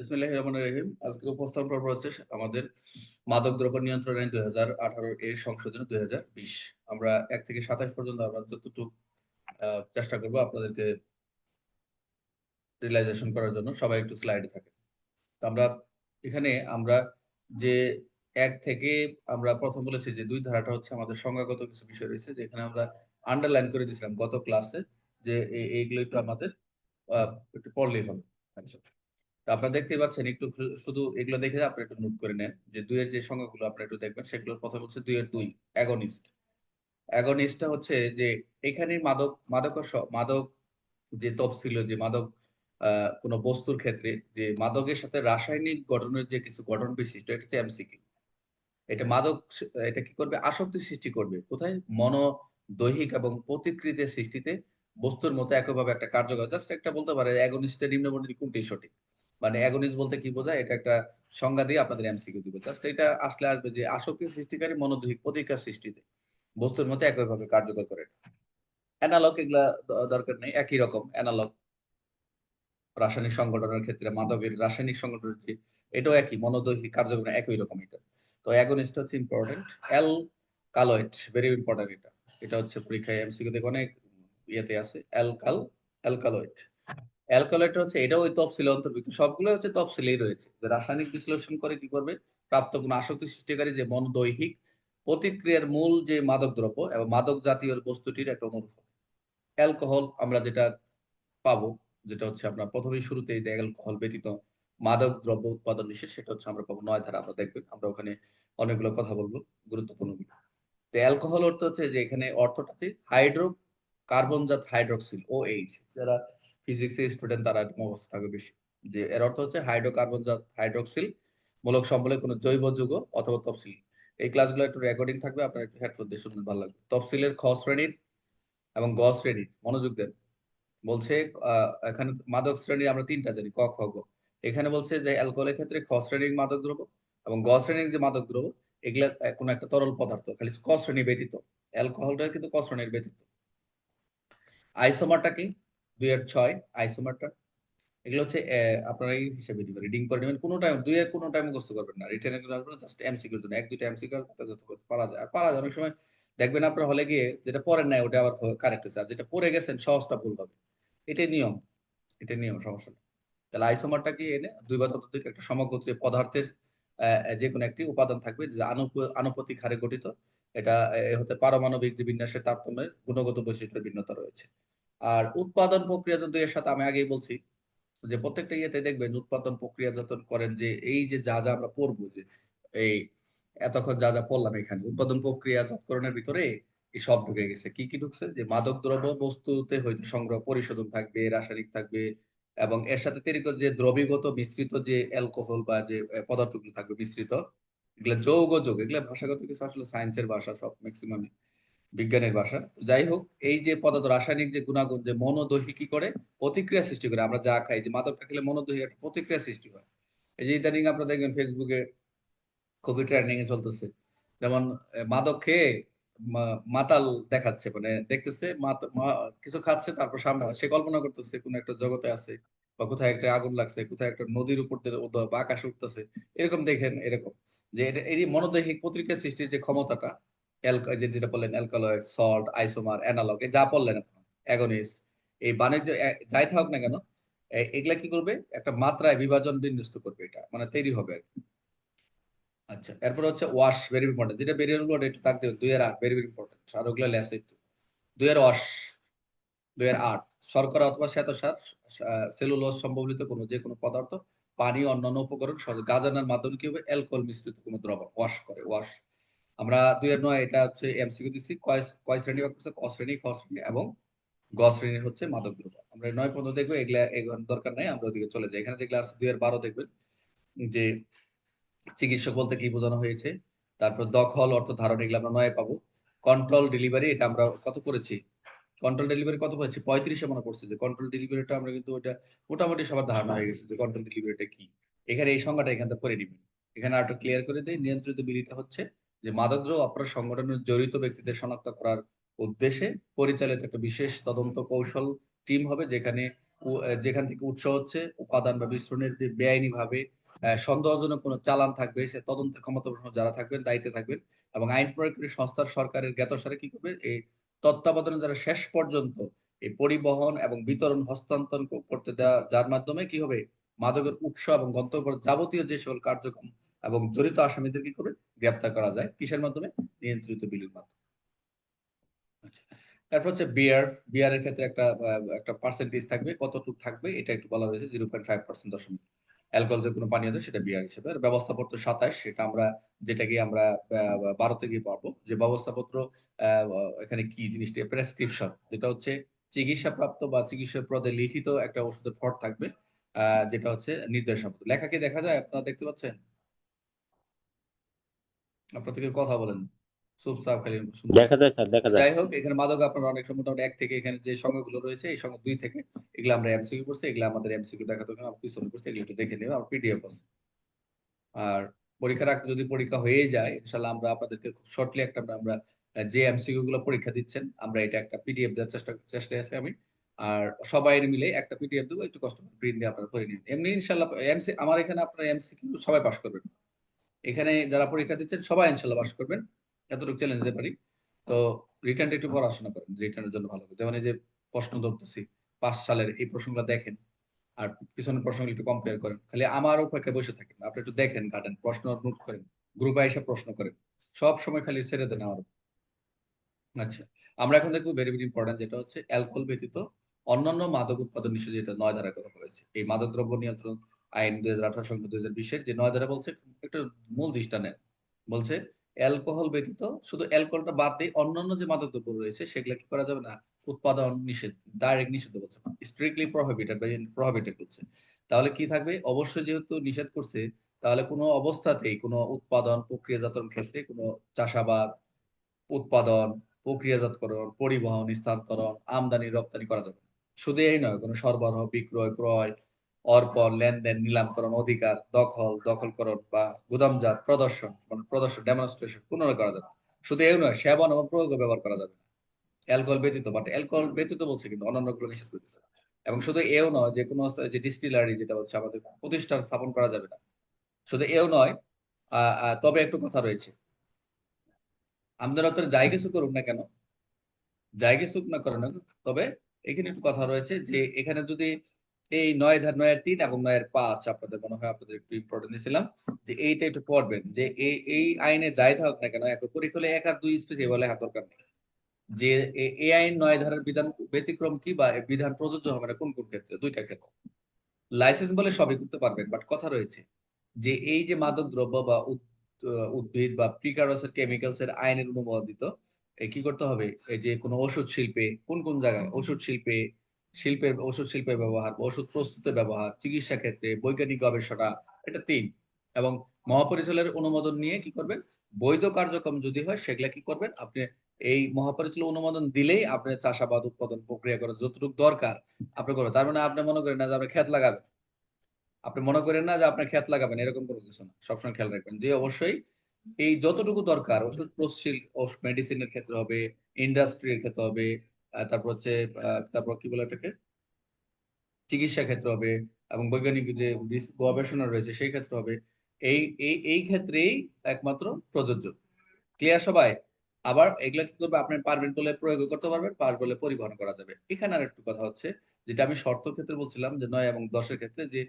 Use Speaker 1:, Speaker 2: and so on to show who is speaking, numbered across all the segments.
Speaker 1: আজকে উপস্থাপন হচ্ছে আমাদের মাদক দ্রব্য নিয়ন্ত্রণ আইন দুই হাজার আঠারো এর সংশোধন দুই হাজার বিশ। আমরা এক থেকে সাতাশ পর্যন্ত আমরা যতটুকু চেষ্টা করব আপনাদেরকে রিয়েলাইজেশন করার জন্য। সবাই একটু থাকে তো আমরা এখানে আমরা যে এক থেকে আমরা প্রথম বলেছি যে দুই ধারাটা হচ্ছে আমাদের সংজ্ঞাগত কিছু বিষয় রয়েছে, যেখানে আমরা আন্ডারলাইন করে দিয়েছিলাম গত ক্লাসে যে এইগুলো একটু আমাদের একটু পড়লেই হবে। আচ্ছা। আপনারা দেখতেই পাচ্ছেন, একটু শুধু এগুলো দেখে আপনি একটু নোট করে নেন যে দুইয়ের যে সংখ্যাগুলো আপনি একটু দেখবেন, সেগুলোর প্রথম হচ্ছে দুইয়ের দুই অ্যাগনিস্ট অ্যাগনিস্টটা হচ্ছে যে এখানে মাদক মাদক মাদক যে তফসিল, যে মাদক কোন বস্তুর ক্ষেত্রে যে মাদকের সাথে রাসায়নিক গঠনের যে কিছু গঠন বিশিষ্ট, এটা হচ্ছে এমসিকি এটা মাদক এটা কি করবে? আসক্তি সৃষ্টি করবে। কোথায়? মন দৈহিক এবং প্রতিকৃতির সৃষ্টিতে বস্তুর মতো একইভাবে একটা কার্যকর জাস্ট একটা বলতে পারে অ্যাগনিস্টের নিম্নবর্ণিত কোনটি সঠিক? মানে অ্যাগনিস্ট বলতে কি বোঝায়? এটা একটা সংজ্ঞা দিয়ে আপনাদের এমসিকিউ দিব। জাস্ট এটা আসলে আসবে যে আসক্তি সৃষ্টিকারী মনোদৈহিক প্রতিকার সৃষ্টিতে বস্তুর মতো একইভাবে কার্যকর করে। অ্যানালগ এগুলা দরকার নেই, একই রকম অ্যানালগ রাসায়নিক সংগঠনের ক্ষেত্রে, মাদকের রাসায়নিক সংগঠনের যে, এটাও একই মনোদৈহিক কার্যক্রম একই রকম এটা। তো অ্যাগনিস্ট হচ্ছে ইম্পর্টেন্ট এল কালোয়েট ভেরি ইম্পর্টেন্ট এটা। এটা হচ্ছে পরীক্ষায় এমসিকিউ দেখে অনেক ইয়েতে আছে অ্যালকাল অ্যালকালয়েড অ্যালকালয়েড হচ্ছে এটাও ওই তফসিলে অন্তর্ভুক্ত। সবগুলো হচ্ছে তফসিলেই রয়েছে। যে রাসায়নিক বিশ্লেষণ করে কি করবে? প্রাপ্ত কোনো আসক্তি সৃষ্টিকারী যে মন দৈহিক প্রতিক্রিয়ার মূল যে মাদক দ্রব্য এবং মাদক জাতীয় বস্তুটির একটা অনুরূপ। অ্যালকোহল আমরা যেটা পাবো, যেটা হচ্ছে আমরা প্রথমেই শুরুতেই অ্যালকোহল ব্যতীত মাদক দ্রব্য উৎপাদন নিষেধ, সেটা হচ্ছে আমরা পাবো নয় ধারা, আমরা দেখবেন, আমরা ওখানে অনেকগুলো কথা বলব, গুরুত্বপূর্ণ তো অ্যালকোহল অর্থ হচ্ছে যে এখানে অর্থটাতে হাইড্রো কার্বন জাত হাইড্রোক্সিল ও এইচ যারা ফিজিক্সের স্টুডেন্ট তারা মুখস্থ থাকবে বেশি। যে এর অর্থ হচ্ছে হাইড্রোকার্বনজাত হাইড্রোক্সিল মূলক সম্বলে কোনো জৈব যুগ অথবা তফসিল এই ক্লাসগুলো একটু রেকর্ডিং থাকবে, আপনার একটু হেডফোন দিয়ে শুনতে ভালো লাগবে। তফসিলের খ শ্রেণির এবং গ শ্রেণির মনোযোগ দেন। বলছে এখানে মাদক শ্রেণি আমরা তিনটা জানি, ক, খ, গ। এখানে বলছে যে অ্যালকোহলের ক্ষেত্রে খ শ্রেণির মাদক দ্রব্য এবং গ শ্রেণির যে মাদক দ্রব্য, এগুলা কোন একটা তরল পদার্থ, খালি ক শ্রেণি ব্যতীত। অ্যালকোহলটা কিন্তু ক শ্রেণির ব্যতীত। আইসোমারটা কি? দুই আর ছয় আইসোমারটা এগুলো হচ্ছে আপনারা হিসেবে দিবেন রিডিং করে নেবেন, কোনো টাইম দুই এর কোনো টাইম মুখস্থ করবেন না রিটেন এগুলো আসবে জাস্ট এমসিকিউর জন্য, এক, দুইটা এমসিকিউ যত পারা যায়, আর পারা যায়, অনেক সময় দেখবেন আপনার হলে গিয়ে যেটা পরের নাই, ওটা আবার কারেক্ট হচ্ছে আর যেটা পড়ে গেছেন, সহজটা ভুল হবে, এটাই নিয়ম এটা নিয়ম, সমস্যা নেই। তাহলে আইসোমারটা কি এনে দুই বা ততোধিক একটা সমগোত্রীয় পদার্থের যে কোনো একটি উপাদান থাকবে, যে আনুপাতিক হারে গঠিত, এটা হতে পারমাণবিক যে বিন্যাসের তারতম্যের গুণগত বৈশিষ্ট্যের ভিন্নতা রয়েছে। আর উৎপাদন প্রক্রিয়া যদি এর সাথে আমি আগেই বলছি যে প্রত্যেকটা ইয়েতে দেখবেন উৎপাদন প্রক্রিয়া যতন করেন যে এই যে যা যা আমরা পড়ব যে এই এতক্ষণ যা যা পড়লাম এখানে, উৎপাদন প্রক্রিয়া যৎকরণের ভিতরে সব ঢুকে গেছে। কি কি ঢুকছে? যে মাদক দ্রব্য বস্তুতে হয়তো সংগ্রহ পরিশোধন থাকবে, রাসায়নিক থাকবে এবং এর সাথে তৈরি যে দ্রবীগত মিশ্রিত যে অ্যালকোহল বা যে পদার্থগুলো থাকবে মিশ্রিত, এগুলো যৌগ যোগ, এগুলো ভাষাগত কিছু আসলে সায়েন্সের ভাষা সব ম্যাক্সিমাম বিজ্ঞানের ভাষা। যাই হোক, এই যে পদার্থ, রাসায়নিক যে গুণাগুণ, যে মনোদহি কি করে? প্রতিক্রিয়া সৃষ্টি করে। আমরা যা খাই, যে মাদকটা খেলে মনোদহি একটা প্রতিক্রিয়া সৃষ্টি হয়। এই যে ইদানিং আপনারা দেখবেন ফেসবুকে খুবই ট্রেন্ডিং এ চলতেছে। যেমন মাদক খেয়ে মাতাল দেখাচ্ছে মানে দেখতেছে কিছু খাচ্ছে, তারপর সামনে সে কল্পনা করতেছে, কোন একটা জগতে আছে, বা কোথায় একটা আগুন লাগছে, কোথায় একটা নদীর উপর বা আকাশ উঠতেছে, এরকম দেখেন, এরকম। যে এটা এই মনোদৈহিক প্রতিক্রিয়া সৃষ্টির যে ক্ষমতাটা যেটা বললেন অ্যালকালয়েড সল্ট আইসোমার অ্যানালগ যা বললেন অ্যাগনিস্ট এই বাণিজ্য যাই থাকুক না কেন এগুলা কি করবে? একটা মাত্রায় বিভাজন বিন্যস্ত করবে এটা মানে তৈরি হবে আর আচ্ছা এরপর হচ্ছে ওয়াশ ভেরি ইম্পর্টেন্ট যেটা বেরিয়ে গেল একটু তাক দেবেন দুই এর আট ভেরি ইম্পর্টেন্ট আর ওগুলো লেস একটু। দুই এর ওয়াশ দুই এর আট শর্করা অথবা শ্বেতসার সেলুলোজ সম্বলিত কোনো যে কোনো পদার্থ, পানি, অন্যান্য উপকরণ গাজানার মাধ্যমে কি হবে? অ্যালকোহল মিশ্রিত কোনো দ্রবণ ওয়াশ করে ওয়াশ আমরা দুই এর নয়, এটা হচ্ছে এমসিকিউ দিচ্ছি কয় শ্রেণি করছে ক শ্রেণি খ শ্রেণি এবং গ শ্রেণির হচ্ছে মাদক দ্রব্য। আমরা নয় পর্যন্ত দেখব, এগুলা দরকার নাই, আমরা ওদিকে চলে যাই। এখানে যেগুলো আছে দুই এর বারো দেখবেন, যে চিকিৎসক বলতে কি বোঝানো হয়েছে, তারপর দখল, অর্থ ধারণ, এগুলো আমরা নয় পাবো। কন্ট্রোল ডেলিভারি এটা আমরা কত করেছি কন্ট্রোল ডেলিভারি কত করেছি পঁয়ত্রিশে মনে করছে যে কন্ট্রোল ডেলিভারিটা আমরা কিন্তু ওটা মোটামুটি সবার ধারণা হয়ে গেছে যে কন্ট্রোল ডেলিভারিটা কি। এখানে এই সংজ্ঞাটা এখান থেকে পড়ে নিবেন। এখানে আর ক্লিয়ার করে দেয় নিয়ন্ত্রিত বিলিটা হচ্ছে যে মাদকদ্রব্য অপরাধ সংগঠনের জড়িত ব্যক্তিদের শনাক্ত করার উদ্দেশ্যে পরিচালিত একটা বিশেষ তদন্ত কৌশল টিম হবে যেখানে যেখান থেকে উৎস হচ্ছে, উপাদান বা মিশ্রণের যে বেআইনি ভাবে সন্দেহজনক কোনো চালান থাকবে, সে তদন্তের ক্ষমতা যারা থাকবেন, দায়িত্বে থাকবেন এবং আইন প্রয়োগকারী সংস্থার সরকারের জ্ঞাতসারে কি করবে? এই তত্ত্বাবধানে যারা শেষ পর্যন্ত এই পরিবহন এবং বিতরণ হস্তান্তর করতে দেওয়া যার মাধ্যমে কি হবে? মাদকের উৎস এবং গন্তব্য যাবতীয় যে সকল কার্যক্রম এবং জড়িত আসামিদের কি করে গ্রেপ্তার করা যায়। কিসের মাধ্যমে? নিয়ন্ত্রিত বিলির মাধ্যমে। আচ্ছা। তারপর হচ্ছে বিয়ার বিয়ারের ক্ষেত্রে একটা একটা পার্সেন্টেজ থাকবে। কতটুকু থাকবে? এটা একটু বলা রয়েছে জিরো পয়েন্ট ফাইভ পার্সেন্ট দশমিক। অ্যালকোহল যে কোনো পানি আছে সেটা বিয়ার হিসেবে। আর ব্যবস্থাপত্র সাতাশ সেটা আমরা যেটাকে আমরা আহ, বারোতে গিয়ে পাবো। যে ব্যবস্থাপত্র এখানে কি জিনিসটা? প্রেসক্রিপশন যেটা হচ্ছে চিকিৎসাপ্রাপ্ত বা চিকিৎসা প্রদে লিখিত একটা ওষুধের ফট থাকবে যেটা হচ্ছে নির্দেশাপত্র লেখা কি দেখা যায় আপনারা দেখতে পাচ্ছেন? আপনার থেকে কথা বলেন। চুপচাপ খালি
Speaker 2: দেখা যায় স্যার দেখা যায়।
Speaker 1: যাই হোক এখানে মাদক আপনার অনেক মোটামুটি এক থেকে এখানে যে সংখ্যাগুলো রয়েছে এই সংখ্যা দুই থেকে এগুলো আমরা এমসিকিউ করছি এগুলো আমাদের এমসিকিউ আমরা পিছনে করছি এগুলো একটু দেখে নেবে আমার পিডিএফ আছে। আর পরীক্ষার আগে যদি পরীক্ষা হয়ে যায় ইনশাল্লাহ আমরা আপনাদেরকে খুব শর্টলি একটা আমরা- যে এমসিকিউ গুলো পরীক্ষা দিচ্ছেন আমরা এটা একটা পিডিএফ দেওয়ার চেষ্টা চেষ্টায় আছে আমি। আর সবাই মিলে একটা পিডিএফ দেবো একটু কষ্ট করে প্রিন্ট দিয়ে আপনারা করে নিন। এমনি ইনশাল্লাহ এমসি আমার এখানে আপনার এমসিকিউ সবাই পাস করবেন। এখানে যারা পরীক্ষা দিচ্ছেন, সবাই ইনশাল্লাহ পাস করবেন। এতটুকু চ্যালেঞ্জ দিতে পারি। তো রিটার্নটা একটু পড়াশোনা করেন রিটার্নের জন্য ভালো করে। যেমন এই যে প্রশ্ন ধরতেছি, পাঁচ সালের এই প্রশ্নগুলো দেখেন। আর পিছনের প্রশ্নগুলো একটু কম্পেয়ার করেন। খালি আমার অপেক্ষায় বসে থাকেন আপনি একটু দেখেন, কাটেন, প্রশ্ন নোট করেন গ্রুপে এসে প্রশ্ন করেন। সব সময় খালি ছেড়ে দেন আমার আচ্ছা আমরা এখন দেখব ভেরি ভেরি ইম্পর্টেন্ট যেটা হচ্ছে অ্যালকোহল ব্যতীত অন্যান্য মাদক উৎপাদন নিষেধ যেটা নয় ধারা কথা বলেছে। এই মাদক দ্রব্য নিয়ন্ত্রণ আইন দুই হাজার আঠারো সংখ্যা দুই হাজার বিশের যে নয় ধারা বলছে, একটা মূল দৃষ্টা নেন বলছে, অ্যালকোহল ব্যতীত শুধু অ্যালকোহলটা বাদ দিয়ে অন্যান্য যে মাদক দ্রব্য রয়েছে, সেগুলো কি করা যাবে না? উৎপাদন নিষেধ ডাইরেক্ট নিষিদ্ধ বলছে স্ট্রিক্টলি প্রহিবিটেড বা প্রহিবিটেড বলছে। তাহলে কি থাকবে? অবশ্যই যেহেতু নিষেধ করছে, তাহলে কোনো অবস্থাতেই কোনো উৎপাদন প্রক্রিয়াজাতন ক্ষেত্রে কোনো চাষাবাদ, উৎপাদন, প্রক্রিয়াজাতকরণ, পরিবহন, স্থানান্তরণ, আমদানি, রপ্তানি করা যাবে। শুধু এই নয়, কোনো সরবরাহ, বিক্রয়, ক্রয় অর্পণ লেনদেন, নিলামকরণ অধিকার, দখল, দখলকরণ বা গুদামজাত প্রদর্শন মানে প্রদর্শন ডেমনস্ট্রেশন পুনরায় করা যাবে। শুধু এই নয়, সেবন এবং প্রয়োগ ব্যবহার করা যাবে অ্যালকোহল ব্যতীত বাট অ্যালকোহল ব্যতীত বলছে কিন্তু অন্যান্যগুলো নিষেধ করতেছে এবং শুধু এও নয়, যে কোনো যে ডিস্টিলারি যেটা হচ্ছে আমাদের প্রতিষ্ঠান স্থাপন করা যাবে না। শুধু এও নয় তবে একটু কথা রয়েছে। আমাদের আপনারা যাই কিছু করুক না কেন, যাই কিছু না করেন তবে এখানে একটু কথা রয়েছে যে এখানে যদি এই নয় ধার নয়ের তিন এবং নয়ের পাঁচ আপনাদের মনে হয় আপনাদের একটু ইম্পর্টেন্ট দিয়েছিলাম যে এইটা একটু পড়বেন, যে এই আইনে যাই থাকুক না কেন, এক পরীক্ষা এক আর দুই স্পেসে বলে হাত দরকার নেই। যে এই আইন নয় ধারার বিধান ব্যতিক্রম কি বা বিধান প্রযোজ্য হবে না, কোন কোন ক্ষেত্রে? দুইটা ক্ষেত্রে। লাইসেন্স বলে সবই করতে পারবেন বাট কথা রয়েছে যে এই যে মাদক দ্রব্য বা উদ- উদ্ভিদ বা প্রিকারসের কেমিক্যালস এর আইনের অনুমোদিত কি করতে হবে? এই যে কোনো ওষুধ শিল্পে, কোন কোন জায়গায় ওষুধ শিল্পে শিল্পের, ওষুধ শিল্পের ব্যবহার, ওষুধ প্রস্তুতের ব্যবহার, চিকিৎসা ক্ষেত্রে, বৈজ্ঞানিক গবেষণা, এটা তিন। এবং মহাপরিচালকের অনুমোদন নিয়ে কি করবেন? বৈধ কার্যক্রম যদি হয়, সেগুলা কি করবেন? আপনি এই মহাপরিচালক অনুমোদন দিলেই আপনি চাষাবাদ উৎপাদন প্রক্রিয়া করা যতটুকু দরকার আপনি করবেন। তার মানে আপনি মনে করেন না যে আপনি ক্ষেত লাগাবেন। আপনি মনে করেন না যে আপনার ক্ষেত লাগাবেন, এরকম কোনো কিছু না। সবসময় খেয়াল রাখবেন যে অবশ্যই এই যতটুকু দরকার, ওষুধ প্রস্তুত মেডিসিনের ক্ষেত্রে হবে ইন্ডাস্ট্রির ক্ষেত্রে হবে তারপর হচ্ছে তারপর কি বলে এটাকে চিকিৎসা ক্ষেত্র হবে এবং বৈজ্ঞানিক যে গবেষণা রয়েছে সেই ক্ষেত্রে হবে। এই এই এই ক্ষেত্রেই একমাত্র প্রযোজ্য। ক্লিয়ার সবাই? আবার এগুলা কি করবে? আপনি পারবেন বলে প্রয়োগ করতে পারবেন পার বলে পরিবহন করা যাবে। এখানে আর একটু কথা হচ্ছে, যেটা আমি শর্ত ক্ষেত্রে বলছিলাম যে নয় এবং দশের ক্ষেত্রে যে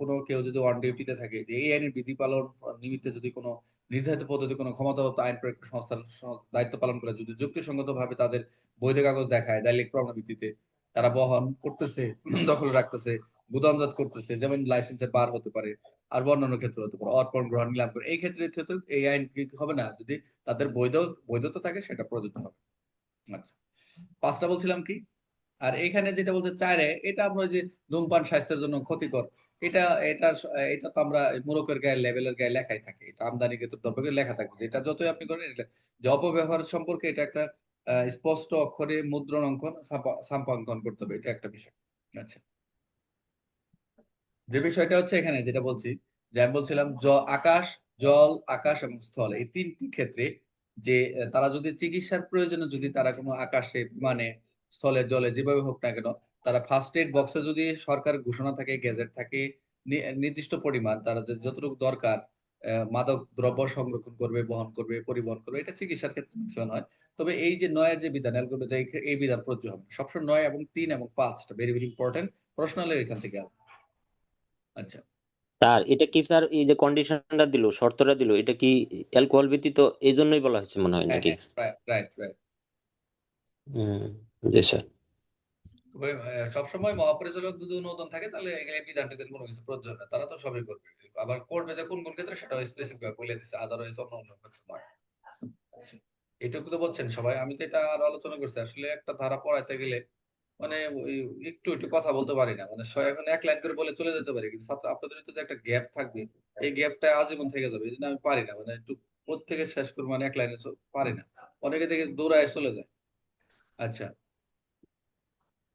Speaker 1: কোনো কেউ যদি অন ডিউটিতে থাকে, যে এই আইনের বিধি পালন নিমিত্তে যদি কোনো নির্ধারিত পদ্ধতি, কোনো ক্ষমতাগত আইন প্রয়োগ সংস্থার দায়িত্ব পালন করে, যদি যুক্তিসঙ্গত ভাবে তাদের বৈধ কাগজ দেখায় ডাইরেক্ট প্রমাণ ভিত্তিতে তারা বহন করতেছে, দখল রাখতেছে, গুদামজাত করতেছে, যেমন লাইসেন্সের বার হতে পারে আর অন্যান্য ক্ষেত্রে হতে পারে। অর্পণ, গ্রহণ নিলাম করে এই ক্ষেত্রে ক্ষেত্রে এই আইন হবে না? যদি তাদের বৈধ, বৈধতা থাকে, সেটা প্রযোজ্য হবে। আচ্ছা। পাঁচটা বলছিলাম কি? আর এখানে যেটা বলছে চারে এটা আমরা যে ধূমপান স্বাস্থ্যের জন্য ক্ষতিকর, এটা এটা এটা তো আমরা মুরকের গায়ে লেভেলের গায়ে লেখাই থাকে। এটা আমদানি কিন্তু দ্রব্যকে লেখা থাকে যেটা যতই আপনি করেন, এটা- যে অপব্যবহার সম্পর্কে এটা একটা স্পষ্ট অক্ষরে মুদ্রণ অঙ্কন ছাপাঙ্কন করতে হবে। এটা একটা বিষয়। আচ্ছা। যে বিষয়টা হচ্ছে এখানে যেটা বলছি, যে আমি বলছিলাম জ, আকাশ, জল, আকাশ এবং স্থল, এই তিনটি ক্ষেত্রে যে তারা যদি চিকিৎসার প্রয়োজনে যদি তারা কোনো আকাশে মানে স্থলে, জলে যেভাবে হোক না কেন, তারা ফার্স্ট এড বক্সে যদি সরকার ঘোষণা থাকে গ্যাজেট থাকে নির্দিষ্ট পরিমাণ তারা যে, যতটুকু দরকার মাদক দ্রব্য সংরক্ষণ করবে, বহন করবে, পরিবহন করবে, এটা চিকিৎসার ক্ষেত্রে ম্যাক্সিমাম হয়। তবে এই যে নয়ের যে বিধান এই বিধান প্রযোজ্য হবে সবসময় নয় এবং তিন এবং পাঁচটা ভেরি ভেরি ইম্পর্টেন্ট প্রশ্নালয় এখান থেকে আসবে। আচ্ছা।
Speaker 2: স্যার এটা কি স্যার এই যে কন্ডিশনটা দিল শর্তটা দিল এটা কি অ্যালকোহল ব্যতীত এই জন্যই বলা হয়েছে মনে হয়
Speaker 1: হ্যাঁ
Speaker 2: নাকি?
Speaker 1: হ্যাঁ রাইট রাইট
Speaker 2: হুম জি স্যার
Speaker 1: তবে সবসময় মহাপরিচালক যদি অনুমোদন থাকে তাহলে এগুলো বিধানটিদের কোনো কিছু প্রযোজ্য না তারা তো সবই করবে। আবার করবে যে কোন কোন ক্ষেত্রে সেটাও স্পেসিফিক বলে দিচ্ছে আদারওয়াইজ অন্য অন্য ক্ষেত্রে নয়। আচ্ছা, এটুকু তো বলছেন সবাই আমি তো এটা আর আলোচনা করছি। আসলে একটা ধারা পড়াইতে গেলে মানে একটু একটু কথা বলতে পারি না। মানে এখন এক লাইন করে বলে চলে যেতে পারি। কিন্তু ছাত্র, আপনাদের তো যে একটা গ্যাপ থাকবে, এই গ্যাপটা আজীবন থেকে যাবে। এই জন্য আমি পারি না। মানে একটু থেকে শেষ করব মানে এক লাইনে পারি না। অনেকে থেকে দৌড়ায় চলে যায়। আচ্ছা।